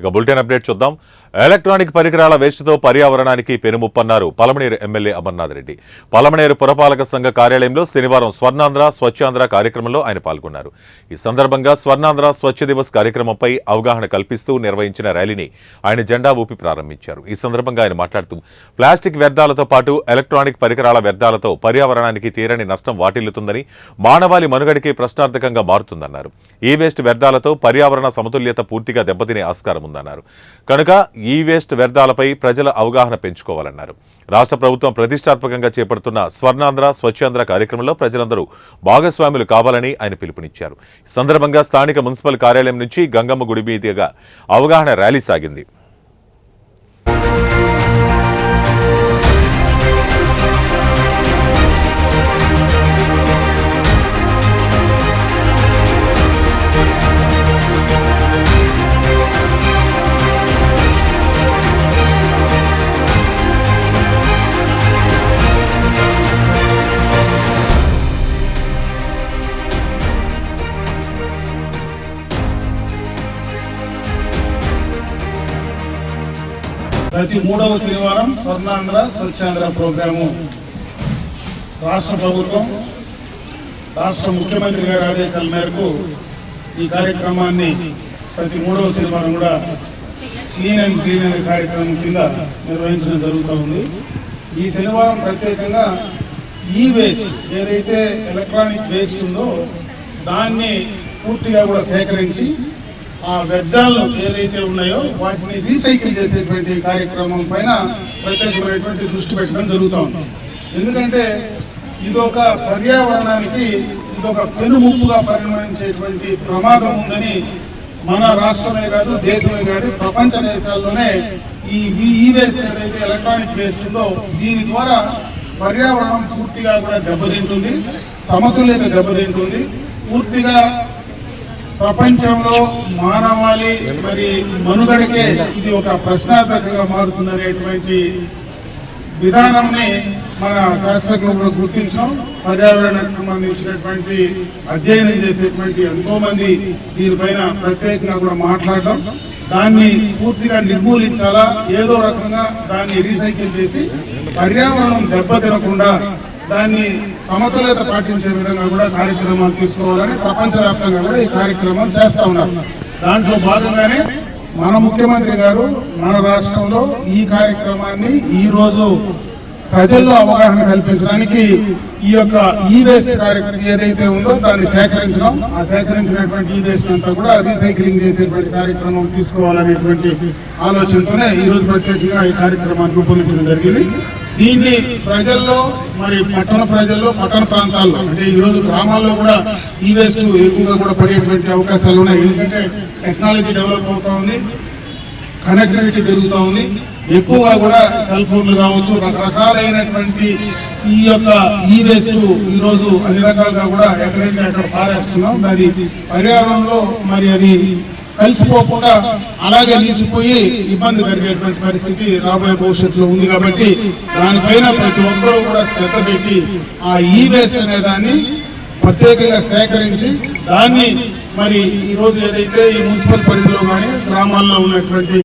ఇక bulletin update చూద్దాం. Electronic పరికరాల వేస్ట్తో పర్యావరణానికి పెనుముప్పన్నారు పలమనేరు ఎమ్మెల్యే అమర్నాథ్ రెడ్డి. పలమనేరు పురపాలక సంఘ కార్యాలయంలో శనివారం స్వర్ణాంధ్ర స్వచ్ఛాంధ్ర కార్యక్రమంలో ఆయన పాల్గొన్నారు. ఈ సందర్భంగా స్వర్ణాంధ్ర స్వచ్ఛ దివస్ కార్యక్రమంపై అవగాహన కల్పిస్తూ నిర్వహించిన ర్యాలీని ఆయన జెండా ఊపి ప్రారంభించారు. ఈ సందర్భంగా ఆయన మాట్లాడుతూ ప్లాస్టిక్ వ్యర్థాలతో పాటు ఎలక్ట్రానిక్ పరికరాల వ్యర్థాలతో పర్యావరణానికి తీరని నష్టం వాటిల్లుతుందని మానవాళి మనుగడికి ప్రశ్నార్థకంగా మారుతుందన్నారు. ఈ వేస్ట్ వ్యర్థాలతో పర్యావరణ సమతుల్యత పూర్తిగా దెబ్బతినే ఆస్కారం ఉందన్నారు కనుక ఈ వేస్ట్ వ్యర్థాలపై ప్రజల అవగాహన పెంచుకోవాలన్నారు. రాష్ట్ర ప్రభుత్వం ప్రతిష్టాత్మకంగా చేపడుతున్న స్వర్ణాంధ్ర స్వచ్ఛాంధ్ర కార్యక్రమంలో ప్రజలందరూ భాగస్వాములు కావాలని ఆయన పిలుపునిచ్చారు. ఈ సందర్భంగా స్థానిక మున్సిపల్ కార్యాలయం నుంచి గంగమ్మ గుడి మీదుగా అవగాహన ర్యాలీ సాగింది. ప్రతి మూడవ శనివారం స్వర్ణాంధ్ర స్వచ్ఛాంధ్ర ప్రోగ్రాము. రాష్ట్ర ప్రభుత్వం రాష్ట్ర ముఖ్యమంత్రి గారి ఆదేశాల మేరకు ఈ కార్యక్రమాన్ని ప్రతి మూడవ శనివారం కూడా క్లీన్ అండ్ గ్రీన్ అనే కార్యక్రమం కింద నిర్వహించడం జరుగుతూ ఉంది. ఈ శనివారం ప్రత్యేకంగా ఈ వేస్ట్ ఏదైతే ఎలక్ట్రానిక్ వేస్ట్ ఉందో దాన్ని పూర్తిగా కూడా సేకరించి ఆ వ్యర్థాలు ఏదైతే ఉన్నాయో వాటిని రీసైకిల్ చేసేటువంటి కార్యక్రమం పైన ప్రత్యేకమైనటువంటి దృష్టి పెట్టడం జరుగుతూ ఉంది. ఎందుకంటే ఇది ఒక పర్యావరణానికి ఇది ఒక పెనుముప్పుగా పరిగణించేటువంటి ప్రమాదం ఉందని మన రాష్ట్రమే కాదు దేశమే కాదు ప్రపంచ దేశాల్లోనే ఈ ఈ వేస్ట్ ఏదైతే ఎలక్ట్రానిక్ వేస్ట్ ఉందో దీని ద్వారా పర్యావరణం పూర్తిగా కూడా దెబ్బతింటుంది సమతుల్యత దెబ్బతింటుంది. పూర్తిగా ప్రపంచంలో మానవాళి మరి మనుగడకే ఇది ఒక ప్రశ్నార్థకంగా మారుతుందనేటువంటి విధానంని మన శాస్త్రజ్ఞులు కూడా గుర్తించడం పర్యావరణానికి సంబంధించినటువంటి అధ్యయనం చేసేటువంటి ఎంతో మంది దీనిపైన ప్రత్యేకంగా కూడా మాట్లాడడం. దాన్ని పూర్తిగా నిర్మూలించాలా? ఏదో రకంగా దాన్ని రీసైకిల్ చేసి పర్యావరణం దెబ్బతినకుండా దాన్ని సమతుల్యత పాటించే విధంగా కూడా కార్యక్రమాలు తీసుకోవాలని ప్రపంచవ్యాప్తంగా కూడా ఈ కార్యక్రమాలు చేస్తా ఉన్నారు. దాంట్లో భాగంగానే మన ముఖ్యమంత్రి గారు మన రాష్ట్రంలో ఈ కార్యక్రమాన్ని ఈ రోజు ప్రజల్లో అవగాహన కల్పించడానికి ఈ యొక్క ఈ వేస్ట్ కార్యక్రమం ఏదైతే ఉందో దాన్ని సేకరించడం ఆ సేకరించినటువంటి ఈ వేస్ట్ అంతా కూడా రీసైక్లింగ్ చేసేటువంటి కార్యక్రమం తీసుకోవాలనేటువంటి ఆలోచనతోనే ఈరోజు ప్రత్యేకంగా ఈ కార్యక్రమాన్ని రూపొందించడం జరిగింది. దీన్ని ప్రజల్లో మరి పట్టణ ప్రజల్లో పట్టణ ప్రాంతాల్లో అంటే ఈ రోజు గ్రామాల్లో కూడా ఈ వేస్ట్ ఎక్కువగా కూడా పడేటువంటి అవకాశాలు ఉన్నాయి. ఎందుకంటే టెక్నాలజీ డెవలప్ అవుతా ఉంది కనెక్టివిటీ పెరుగుతూ ఉంది. ఎక్కువగా కూడా సెల్ ఫోన్లు కావచ్చు రకరకాలైనటువంటి ఈ యొక్క ఈ వేస్ట్ ఈ రోజు అన్ని రకాలుగా కూడా ఎక్కడంటే అక్కడ పారేస్తున్నాం అది పర్యావరణంలో మరి అది కలిసిపోకుండా అలాగే నిలిచిపోయి ఇబ్బంది కలిగేటువంటి పరిస్థితి రాబోయే భవిష్యత్తులో ఉంది కాబట్టి దానిపైన ప్రతి ఒక్కరూ కూడా శ్రద్ధ పెట్టి ఆ ఈ వేస్ట్ అనే దాన్ని ప్రత్యేకంగా సేకరించి దాన్ని మరి ఈరోజు ఏదైతే ఈ మున్సిపల్ పరిధిలో కానీ గ్రామాల్లో ఉన్నటువంటి